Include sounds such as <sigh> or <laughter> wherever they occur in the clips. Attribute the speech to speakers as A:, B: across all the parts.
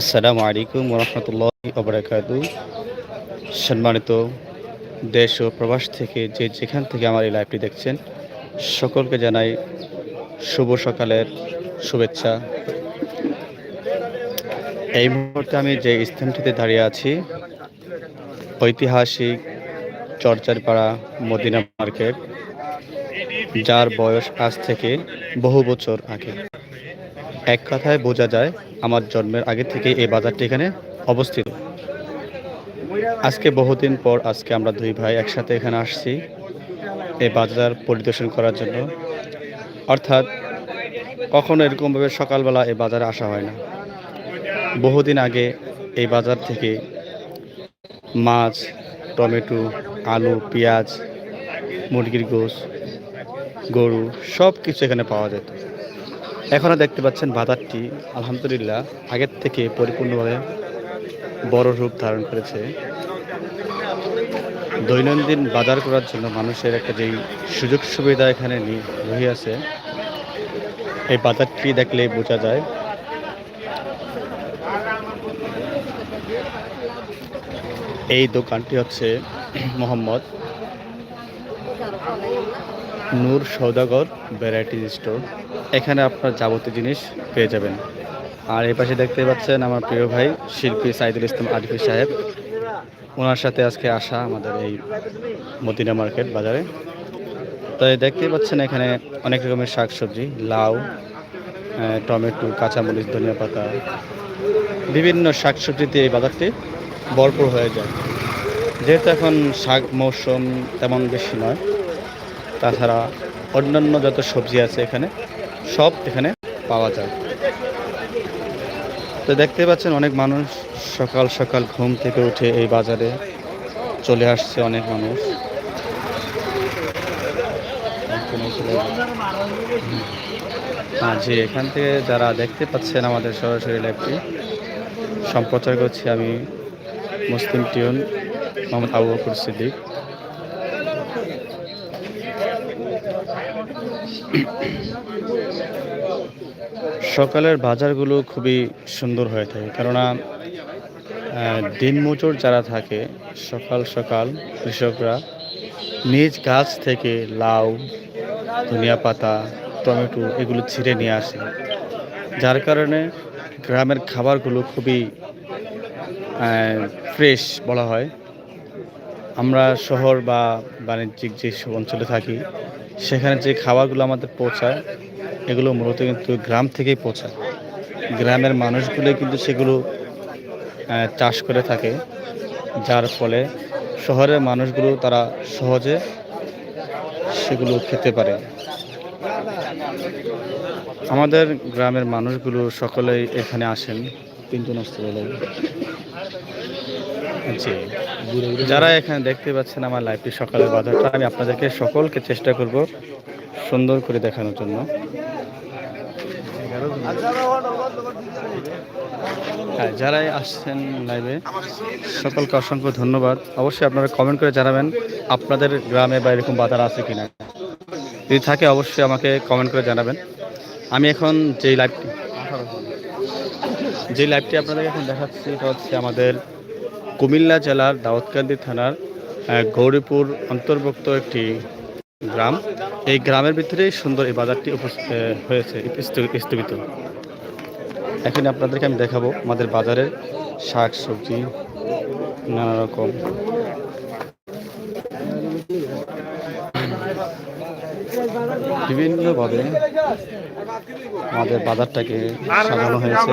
A: আসসালামু আলাইকুম রহমতুল্লাহ ওবরাকাত। সম্মানিত দেশ ও প্রবাস থেকে যে যেখান থেকে আমার এই লাইভটি দেখছেন, সকলকে জানাই শুভ সকালের শুভেচ্ছা। এই মুহূর্তে আমি যে স্থানটিতে দাঁড়িয়ে আছি, ঐতিহাসিক চর্চার পাড়া মদিনা মার্কেট, যার বয়স আজ থেকে বহু বছর আগে। এক কথায় বোঝা যায়, আমার জন্মের আগে থেকে এই বাজারটি এখানে অবস্থিত। আজকে বহুদিন পর আজকে আমরা দুই ভাই একসাথে এখানে আসছি এই বাজার পরিদর্শন করার জন্য। অর্থাৎ কখনো এরকমভাবে সকালবেলা এই বাজারে আসা হয় না। বহুদিন আগে এই বাজার থেকে মাছ, টমেটো, আলু, পেঁয়াজ, মুরগির গোশ, গরু সব কিছু এখানে পাওয়া যেত। এখনও দেখতে পাচ্ছেন বাজারটি আলহামদুলিল্লাহ, আগের থেকে পরিপূর্ণভাবে বড় রূপ ধারণ করেছে। দৈনন্দিন বাজার করার জন্য মানুষের একটা যেই সুযোগ সুবিধা এখানে রহিয়াছে এই বাজারটি দেখলে বোঝা যায়। এই দোকানটি হচ্ছে মোহাম্মদ নূর সৌদাগর ভ্যারাইটি স্টোর এখানে আপনার যাবতীয় জিনিস পেয়ে যাবেন। আর এই পাশে দেখতে পাচ্ছেন আমার প্রিয় ভাই শিল্পী সাইদুল ইসলাম আরিফি সাহেব। ওনার সাথে আজকে আসা আমাদের এই মদিনা মার্কেট বাজারে। তো দেখতেই পাচ্ছেন এখানে অনেক রকমের শাক সবজি লাউ টমেটো, কাঁচামরিচ, ধনিয়া পাতা, বিভিন্ন শাক সবজিতে এই বাজারটি ভরপুর হয়ে যায়। যেহেতু এখন শাক মৌসুম তেমন বেশি নয় তাছাড়া অন্যান্য যত সবজি আছে এখানে, সব এখানে পাওয়া যায়। তো দেখতে পাচ্ছেন অনেক মানুষ সকাল সকাল ঘুম থেকে উঠে এই বাজারে চলে আসছে অনেক মানুষ। জি এখান থেকে যারা দেখতে পাচ্ছেন আমাদের সরাসরি লাইভটি সম্প্রচার করছি আমি মুসলিম টিউন মোহাম্মদ আবু বকর সিদ্দিক। সকালের বাজারগুলো খুবই সুন্দর হয়ে থাকে, কেননা দিনমজুর যারা থাকে, সকাল সকাল কৃষকরা নিজ গাছ থেকে লাউ, ধনিয়া পাতা, টমেটো এগুলো ছিঁড়ে নিয়ে আসে। যার কারণে গ্রামের খাবারগুলো খুবই ফ্রেশ বলা হয়। আমরা শহর বা বাণিজ্যিক যে অঞ্চলে থাকি সেখানে যে খাবারগুলো আমাদের পৌঁছায়, এগুলো মূলত কিন্তু গ্রাম থেকেই পৌঁছায়। গ্রামের মানুষগুলো কিন্তু সেগুলো চাষ করে থাকে। যার ফলে শহরের মানুষগুলো তারা সহজে সেগুলো খেতে পারে। আমাদের গ্রামের মানুষগুলো সকলেই এখানে আসেন। তিনজন বলে। জি। যারা এখানে দেখতে পাচ্ছেন আমার লাইভটি সকালের বাজারটা আমি আপনাদেরকে সকলকে চেষ্টা করব সুন্দর করে দেখানোর জন্য। হ্যাঁ যারাই আসছেন লাইভে সকলকে অসংখ্য ধন্যবাদ। অবশ্যই আপনারা কমেন্ট করে জানাবেন আপনাদের গ্রামে বা এরকম বাজার আছে কিনা। যদি থাকে অবশ্যই আমাকে কমেন্ট করে জানাবেন। আমি এখন যেই লাইভটি যে লাইভটি আপনাদের এখন দেখাচ্ছি, এটা হচ্ছে আমাদের কুমিল্লা জেলার দাউদকান্দি থানার গৌরীপুর অন্তর্ভুক্ত একটি গ্রাম। এই গ্রামের ভিতরেই সুন্দর এই বাজারটি হয়েছে স্থগিত। এখানে আপনাদেরকে আমি দেখাবো আমাদের বাজারের শাক, সবজি, নানা রকম। বিভিন্নভাবে আমাদের বাজারটাকে সাজানো হয়েছে।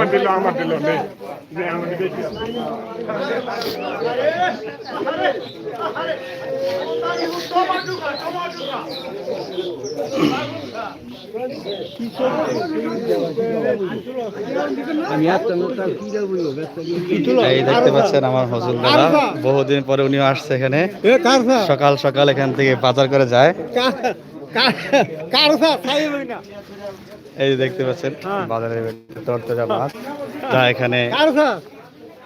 A: এই দেখতে পাচ্ছেন আমার হজুল দাদা। বহুদিন পরে উনিও আসছে এখানে। সকাল সকাল এখান থেকে বাজার করে যায়। এই যে দেখতে পাচ্ছেন বাজারের তরতাজা মাছ যা এখানে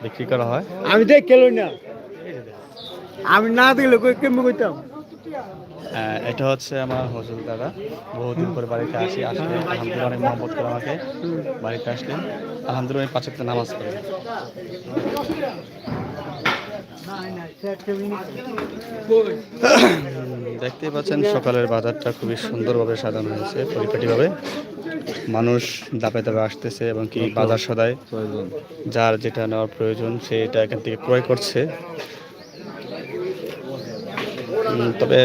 A: বিক্রি করা হয়।
B: আমি দেখ কেলো না। আমি না দেখলে কই কেমন কইতাম?
A: এটা হচ্ছে আমার হজুর দাদা। বহুদিন পরে বাড়িতে আসি আসলে আলহামদুলিল্লাহ অনেক মহব্বত করে আমাকে বাড়িতে আসলেন। আলহামদুলিল্লাহ পাঁচ একটা নামাজ পড়ি দেখতেই পাচ্ছেন, সকালের বাজারটা খুবই সুন্দরভাবে সাজানো হয়েছে, পরিপাটিভাবে। মানুষ দাপে দাপে আসতেছে এবং কি বাজার সদায় যার যেটা নেওয়ার প্রয়োজন, সে এটা এখান থেকে ক্রয় করছে। তবে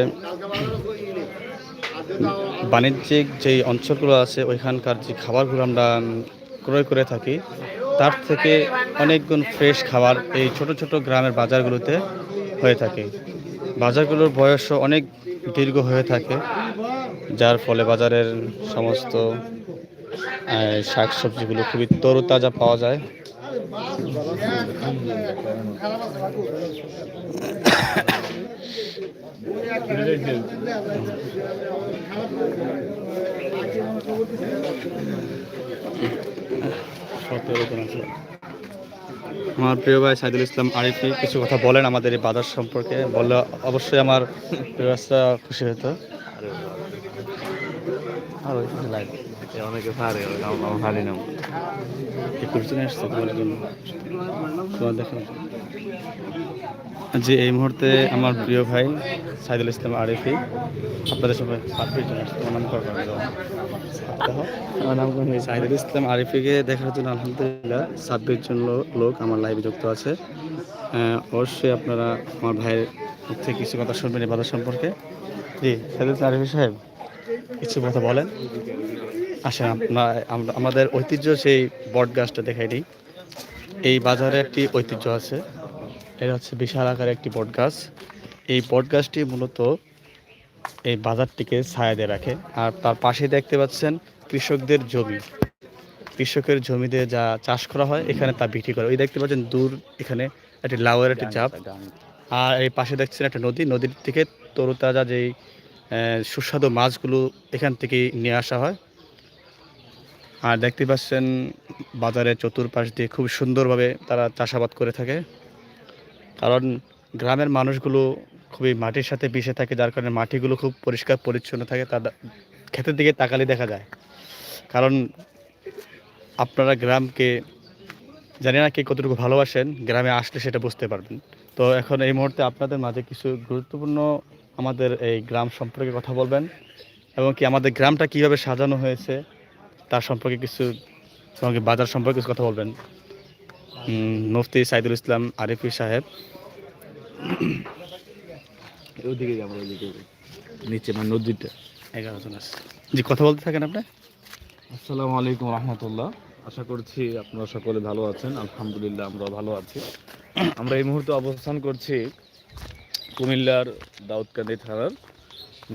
A: বাণিজ্যিক যেই অঞ্চলগুলো আছে, ওইখানকার যে খাবারগুলো আমরা ক্রয় করে থাকি তার থেকে অনেক গুণ ফ্রেশ খাবার এই ছোট ছোট গ্রামের বাজারগুলোতে হয়ে থাকে বাজারগুলোর বয়সও অনেক দীর্ঘ হয়ে থাকে, যার ফলে বাজারের সমস্ত শাক সবজিগুলো খুবই তরতাজা পাওয়া যায়। আমার প্রিয় ভাই সাইদুল ইসলাম আরিফি কিছু কথা বলেন আমাদের এই বাজার সম্পর্কে। বললে অবশ্যই আমার প্রিয় ভাইরা খুশি হতো। আর লাইট
B: অনেকে পারে আমার পারি না।
A: একটু পিছনে আসছে তোমার জন্য। তোমার দেখেন যে এই মুহূর্তে আমার প্রিয় ভাই সাইদুল ইসলাম আরিফি। আপনাদের সবাই ছাব্বিশ জন আসছে তোমার নাম
B: আমার নাম
A: সাইদুল ইসলাম আরিফিকে দেখার জন্য আলহামদুলিল্লাহ ছাব্বিশ জন লোক আমার লাইভে যুক্ত আছে। অবশ্যই আপনারা আমার ভাইয়ের থেকে কিছু কথা শুনবেন এই বাজার সম্পর্কে। জি, সাইদুল ইসলাম আরিফি সাহেব, কিছু কথা বলেন। আসেন আপনার আমাদের ঐতিহ্য সেই বট গাছটা দেখাই দিই। এই বাজারে একটি ঐতিহ্য আছে। এটা হচ্ছে বিশাল আকারের একটি বট গাছ এই বট গাছটি মূলত এই বাজারটিকে ছায়া দিয়ে রাখে। আর তার পাশে দেখতে পাচ্ছেন কৃষকদের জমি। কৃষকের জমিতে যা চাষ করা হয়, এখানে তা বিক্রি করে ওই দেখতে পাচ্ছেন দূর এখানে একটি লাউয়ের একটি চাপ। আর এই পাশে দেখছেন একটা নদী। নদীর থেকে তরুতাজা যেই সুস্বাদু মাছগুলো এখান থেকেই নিয়ে আসা হয়। আর দেখতে পাচ্ছেন বাজারের চতুর্পাশ দিয়ে খুব সুন্দরভাবে তারা চাষাবাদ করে থাকে। কারণ গ্রামের মানুষগুলো খুবই মাটির সাথে মিশে থাকে, যার কারণে মাটিগুলো খুব পরিষ্কার, পরিচ্ছন্ন থাকে তাদের ক্ষেতের দিকে তাকালে দেখা যায়। কারণ আপনারা গ্রামকে জানি না কে কতটুকু ভালোবাসেন, গ্রামে আসলে সেটা বুঝতে পারবেন। তো এখন এই মুহূর্তে আপনাদের মাঝে কিছু গুরুত্বপূর্ণ আমাদের এই গ্রাম সম্পর্কে কথা বলবেন এবং কি আমাদের গ্রামটা কীভাবে সাজানো হয়েছে, তার সম্পর্কে কিছু বাজার সম্পর্কে কিছু কথা বলবেন। মুফতি সাইদুল ইসলাম আরিফি সাহেব।
B: ওদিকে যাব ওদিকে নিচে মানে নদীটা
A: এগারো জন আছে। জি কথা বলতে থাকেন আপনি?
B: আসসালামু আলাইকুম রহমতুল্লাহ। আশা করছি আপনারা সকলে ভালো আছেন। আলহামদুলিল্লাহ আমরা ভালো আছি। আমরা এই মুহূর্তে অবস্থান করছি কুমিল্লার দাউদকান্দি থানার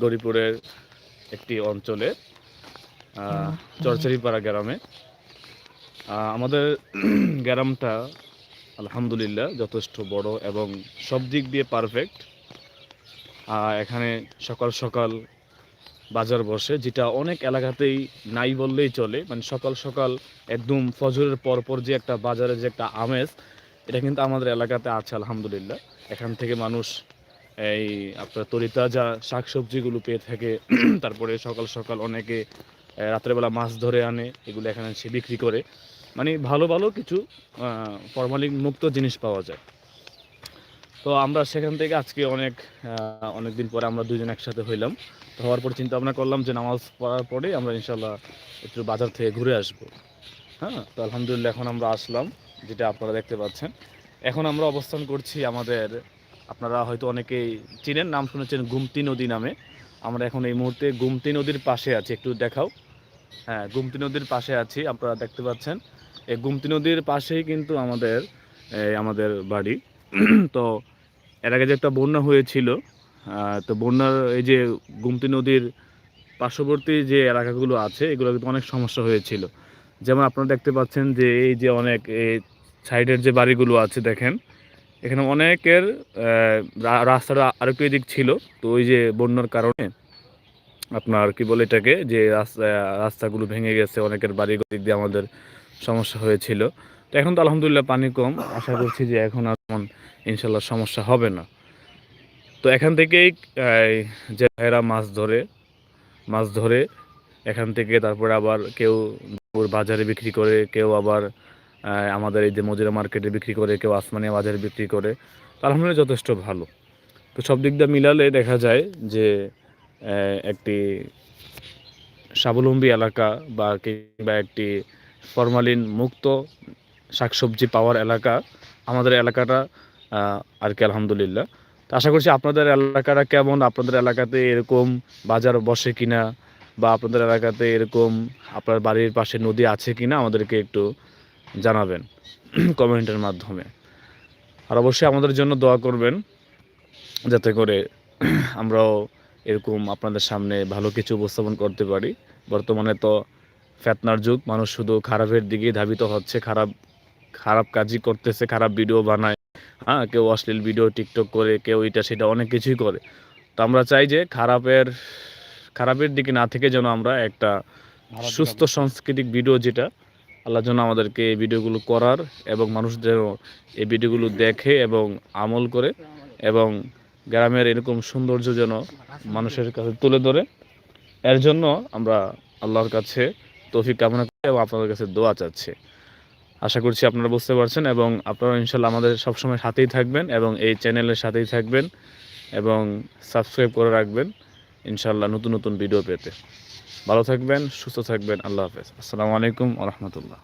B: গরিপুরের একটি অঞ্চলে চরচরিপাড়া গ্রামে। আমাদের <clears throat> গ্রামটা, আলহামদুলিল্লাহ, যথেষ্ট বড় এবং সব দিক দিয়ে পারফেক্ট এখানে সকাল সকাল বাজার বসে, যেটা অনেক এলাকাতেই নাই বললেই চলে। মানে সকাল সকাল একদম ফজরের পর পর যে একটা বাজারে যে একটা আমেজ, এটা কিন্তু আমাদের এলাকাতে আছে, আলহামদুলিল্লাহ। এখান থেকে মানুষ এই আপনার তরিতাজা শাক সবজিগুলো পেয়ে থাকে। <clears throat> তারপরে সকাল সকাল অনেকে রাত্রেবেলা মাছ ধরে আনে, এগুলো এখানে সে বিক্রি করে। মানে ভালো ভালো কিছু ফরমালিন মুক্ত জিনিস পাওয়া যায়। তো আমরা সেখান থেকে আজকে অনেক অনেক দিন পরে আমরা দুজন একসাথে হইলাম। তো হওয়ার পর চিন্তা ভাবনা করলাম যে নামাজ পড়ার পরে আমরা ইনশাল্লাহ একটু বাজার থেকে ঘুরে আসব। হ্যাঁ তো আলহামদুলিল্লাহ এখন আমরা আসলাম, যেটা আপনারা দেখতে পাচ্ছেন। এখন আমরা অবস্থান করছি আমাদের, আপনারা হয়তো অনেকেই চিনেন, নাম শুনেছেন গুমতি নদী নামে। আমরা এখন এই মুহূর্তে গুমতি নদীর পাশে আছি, একটু দেখাও। হ্যাঁ গুমতি নদীর পাশে আছি, আপনারা দেখতে পাচ্ছেন। এই গুমতি নদীর পাশেই কিন্তু আমাদের আমাদের বাড়ি। তো এর আগে যে একটা বন্যা হয়েছিল তো বন্যার এই যে গুমতি নদীর পার্শ্ববর্তী যে এলাকাগুলো আছে, এগুলো কিন্তু অনেক সমস্যা হয়েছিল। যেমন আপনারা দেখতে পাচ্ছেন যে এই যে অনেক, এই সাইডের যে বাড়িগুলো আছে, দেখেন, এখানে অনেকের রাস্তাটা আরেকটু এদিক ছিল, তো ওই যে বন্যার কারণে আপনার কি বলে এটাকে? যে রাস্তা, রাস্তাগুলো ভেঙে গেছে, অনেকের বাড়ি দিক দিয়ে আমাদের সমস্যা হয়েছিল। তো এখন তো আলহামদুলিল্লাহ পানি কম। আশা করছি যে এখন আর তেমন ইনশাল্লাহ সমস্যা হবে না। তো এখান থেকেই যে ভাইয়েরা মাছ ধরে মাছ ধরে এখান থেকে তারপরে আবার কেউ বাজারে বিক্রি করে, কেউ আবার আমাদের এই যে মজুরা মার্কেটে বিক্রি করে, কেউ আসমানিয়া বাজারে বিক্রি করে। আলহামদুলিল্লাহ যথেষ্ট ভালো। তো সব দিক দিয়ে মিলালে দেখা যায় যে একটি স্বাবলম্বী এলাকা বা কিংবা একটি ফরমালিন মুক্ত শাকসবজি পাওয়ার এলাকা আমাদের এলাকাটা আর কি আলহামদুলিল্লাহ। তো আশা করছি আপনাদের এলাকাটা কেমন? আপনাদের এলাকাতে এরকম বাজার বসে কিনা? বা আপনাদের এলাকাতে এরকম আপনার বাড়ির পাশে নদী আছে কিনা আমাদেরকে একটু জানাবেন <clears throat> কমেন্টের মাধ্যমে। আর অবশ্যই আমাদের জন্য দোয়া করবেন, যাতে করে <clears throat> আমরাও এরকম আপনাদের সামনে ভালো কিছু উপস্থাপন করতে পারি। বর্তমানে তো ফেতনার যুগ মানুষ শুধু খারাপের দিকেই ধাবিত হচ্ছে খারাপ খারাপ কাজই করতেছে খারাপ ভিডিও বানায়। হ্যাঁ কেউ অশ্লীল ভিডিও টিকটক করে কেউ এটা সেটা অনেক কিছুই করে। তো আমরা চাই যে খারাপের খারাপের দিকে না থেকে যেন আমরা একটা সুস্থ সাংস্কৃতিক ভিডিও যেটা আল্লাহ যেন আমাদেরকে এই ভিডিওগুলো করার এবং মানুষ যেন এই ভিডিওগুলো দেখে এবং আমল করে এবং গ্রামের এরকম সৌন্দর্য যেন মানুষের কাছে তুলে ধরে। এর জন্য আমরা আল্লাহর কাছে তৌফিক কামনা করি এবং আপনাদের কাছে দোয়া চাচ্ছি। আশা করছি আপনারা বুঝতে পারছেন এবং আপনারা ইনশাল্লাহ আমাদের সবসময় সাথেই থাকবেন এবং এই চ্যানেলের সাথেই থাকবেন এবং সাবস্ক্রাইব করে রাখবেন ইনশাল্লাহ নতুন নতুন ভিডিও পেতে। ভালো থাকবেন, সুস্থ থাকবেন, আল্লাহ হাফেজ। আসসালামু আলাইকুম রহমতুল্লাহ।